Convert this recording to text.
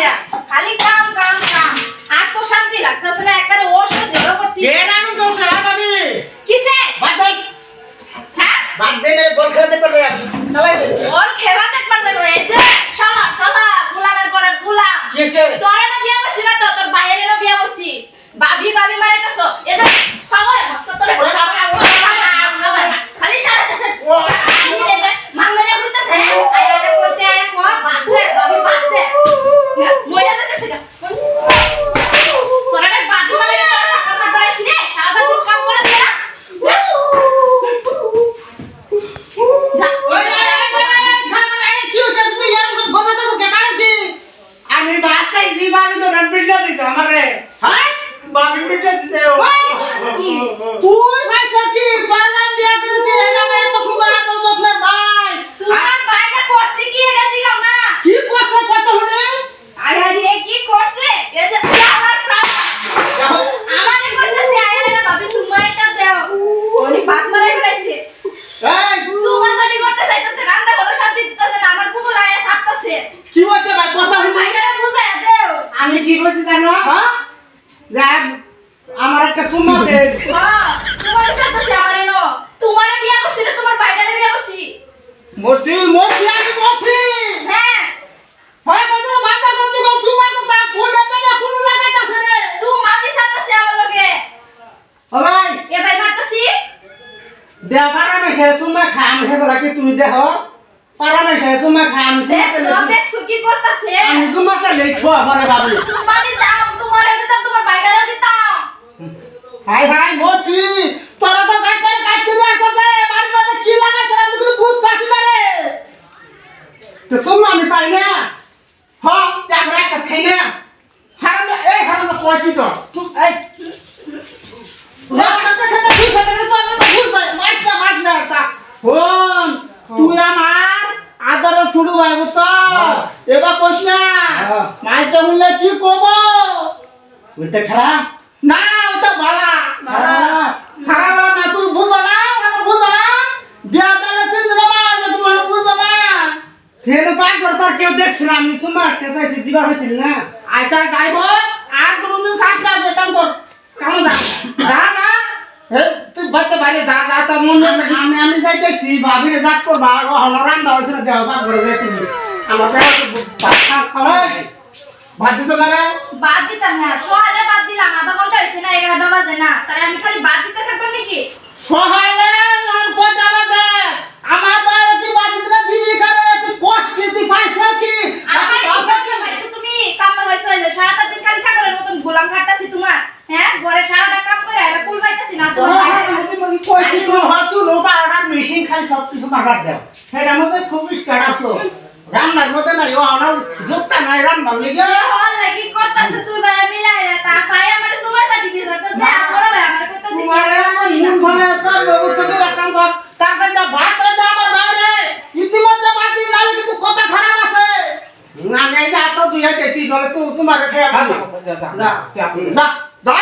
খাইয়া খালি কাম কাম কাম। আর তো শান্তি লাগতেছে না একবারে ওষুধ করতে কে নাম তো খারাপ ভাবি কিসে? বাদ দে। হ্যাঁ? বাদ দে নে বল খেলতে পারবে নালাই দে ওর খেলা দেখবার দেখো এই যে শালা শালা গোলামের করে গোলাম। কিসে? তোরা না বিয়া বসি না তো? তোর বাইরে বিয়া বসি বাবি বাবি মারাইতেছো এদের পাগল মস্ত তোরে খালি সারা দেশে আমি এদের মাঙ্গলে বুঝতে থাকে আয়ারে করতে আয় কো বাদ দে বাবি বাদ দে মইরা যেতেছে গা তোরা না বাদ দিবা লাগে তোরা সাকার কাট করাইছি রে সারা দিন কাম করে দে না যা ওই খানা এই কি হচ্ছে তুমি ইয়ার গবে তো কে কারণ কি আমি বাদ চাইছি বাবি তো রবিটা দিছে আমারে হ্যাঁ বাবি বিটা দিছে ও তুই ভাই সকি তোর নাম বিয়া করেছে এটা আমি এত সুন্দর এত যত্নের ভাই তোমার ভাইটা করছে কি এটা দিগাও না কি করছে কত হলে আরে আরে কি করছে এই যে আমার সামনে আমারে বলতেছে আয়া রে ভাবি সুমা একটা দাও ওনি ভাত মারাই ফেলাইছে এই সুমা জানি করতে চাইতেছে রান্না করো শান্তি দিতেছে না আমার কুকুর আয়া সাপতাছে কি হচ্ছে ভাই কথা আমার হলে ভাইটারে বুঝায় দেও আমি কি করছি জানো? হ্যাঁ? দেখ আমার একটা সুমা দে। হ্যাঁ সুমা সাপতাছে আমারে নো তোমারে বিয়া করছি না তোমার ভাইটারে বিয়া করছি। মরছি মরছি আমি মরছি। হ্যাঁ। হয় বন্ধু বাতা বন্ধু কো সুমা তো তা না কোন লাগাতাছে রে। সুমা বি সাপতাছে আমার লগে। ও ভাই। এ ভাই মারতাছি? দেখ পারামে সে সুমা খা হে বলা কি তুমি দেখো। পারামে সে সুমা খা আমি কি করতাছে? আমি সুমা চালে ছোয়া পরে বাবু সুমা দিতাম তোমারে দিতাম তোমার ভাইটারে দিতাম। হাই হাই মরছি তোরা তো যাই করে কাজ করে আসছে বাড়ির মধ্যে কি লাগাছে আমি তুমি বুঝতে আসি না রে। তো সুমা আমি পাই না। হ্যাঁ তে আমরা একসাথে খাই না। হারাম এই হারাম দা তুই কি তো এই। খাতে খাতে তুই খাতে খাতে আমি তো বুঝতে মাইছ না মাইছ না তা হন তুই আমার আদর শুরু ভাই বুঝছ এবার কোশ না মাইটা বললে কি কব ওইটা খারাপ না ওটা ভালা খারাপ খারাপ না তুই বুঝো না মানে বুঝো না। বিয়া দালে তুই দিলে মা যে তুমি বুঝো না। তেলে পাক করে তার কেউ দেখছ না আমি তোমার টেসাইছি দিবার হয়েছিল না। আইসা যাইব আর কোনদিন শ্বাস লাগবে কাম কর। কাম যা যা যা। তুই বাইতে বাইরে যা যা তার মন আমি আমি যাইতেছি ভাবিরে জাত করবা হলো রান্না না দেহ পাক করে তুমি ভাত দিছ না রে? বাদ দিতাম না সকালে বাদ দিলাম আধা ঘণ্টা হয়েছে না এগারোটা বাজে না তাহলে আমি খালি বাদ দিতে থাকব নাকি? সহালে নন কোটা বাজে? আমার বাইরে তুই বাজিত না দিবি করে তুই কষ্ট কি পাইছ কি? আমার কাছে পাইছো তুমি? কাম না পাইছো যে সারাটা দিন খালি ছাগলের মতন গোলাম খাটতাছি তোমার হ্যাঁ? ঘরে সারাটা কাম করে আর কুল পাইতাছি না তোমার মেশিন খালি সব কিছু মাগার দেও। সেটার মধ্যে খুব স্টার্ট আছো রান্নার মধ্যে নাই ও আমার যোগটা নাই রান্নার লিগে হল লাগি করতাছে তুই ভাই মিলাই রে তা পাই আমার সুপার সার্টিফিকেট তো যা বড় ভাই আমার কইতাছে কি তোমার করি না মন সব চোখে রাখান কর তারপর যা ভাত রান্না আমার বাইরে ইতিমধ্যে ভাত দিন লাল কিন্তু কথা খারাপ আছে না এই যে আতো দুই হাইতেছি নলে তো তোমার খেয়ে ভালো যা যা যা যা